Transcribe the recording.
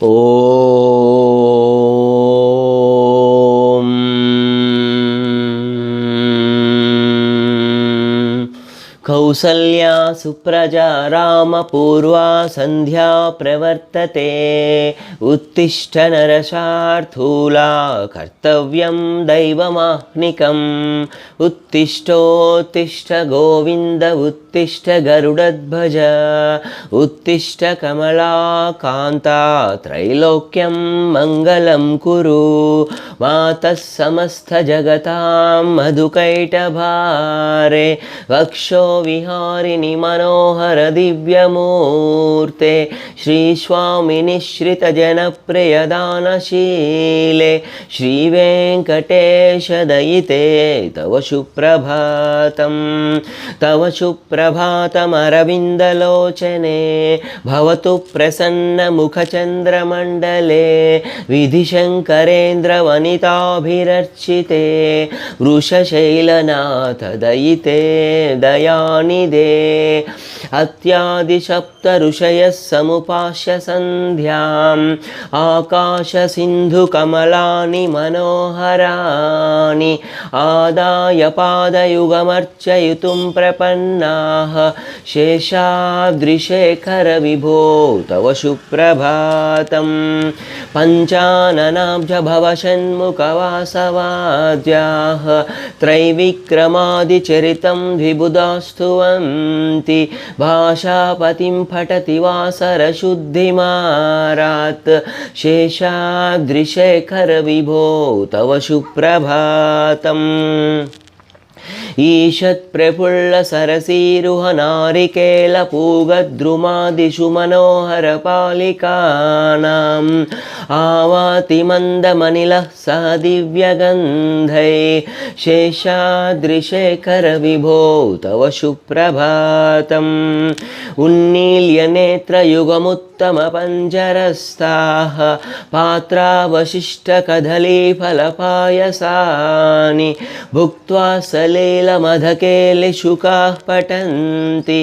ఓ కౌసల్యా సుప్రజా రామ పూర్వా సంధ్యా ప్రవర్తతే ఉత్తిష్ట నరశార్థూలా కర్తవ్యం దైవమాహ్నికం ఉత్తిష్టోత్తిష్ట గోవింద ఉత్ उत्तिष्ठ गरुडध्वज उत्तिष्ठ कमलाकान्ता त्रैलोक्यं मङ्गलं कुरु मातः समस्तजगतां मधुकैटभारे वक्षो विहारिणि मनोहर दिव्यमूर्ते श्रीस्वामिनि श्रितजनप्रियदानशीले श्रीवेङ्कटेशदयिते तव सुप्रभातं तव सुप्रभातमरविन्दलोचने भवतु प्रसन्नमुखचन्द्रमण्डले विधिशङ्करेन्द्रवनिताभिरर्चिते वृषशैलनाथ दयिते दयानिदे अत्यादिसप्तऋषयः समुपास्य सन्ध्याम् आकाशसिन्धुकमलानि मनोहराणि आदाय पादयुगमर्चयितुं प्रपन्नाः शेषाद्रिशेखरविभो तव सुप्रभातम् पञ्चाननाब्जभवषण्मुखवासवाद्याः त्रैविक्रमादिचरितं द्विबुधास्तुवन्ति भाषापतिं पठति वासरशुद्धिमारात् शेषाद्रिशेखरविभो तव सुप्रभातम् ईषत्प्रफुल्लसरसीरुहनारिकेलपूगद्रुमादिषु मनोहरपालिकानाम् आवातिमन्दमनिलः सह दिव्यगन्धै शेषाद्रिशेखरविभो तव सुप्रभातम् उन्नील्यनेत्रयुगमुत्तमपञ्जरस्ताः पात्रावशिष्टकदलीफलपायसानि भुक्त्वा सलिलमधकेलिशुकाः पठन्ति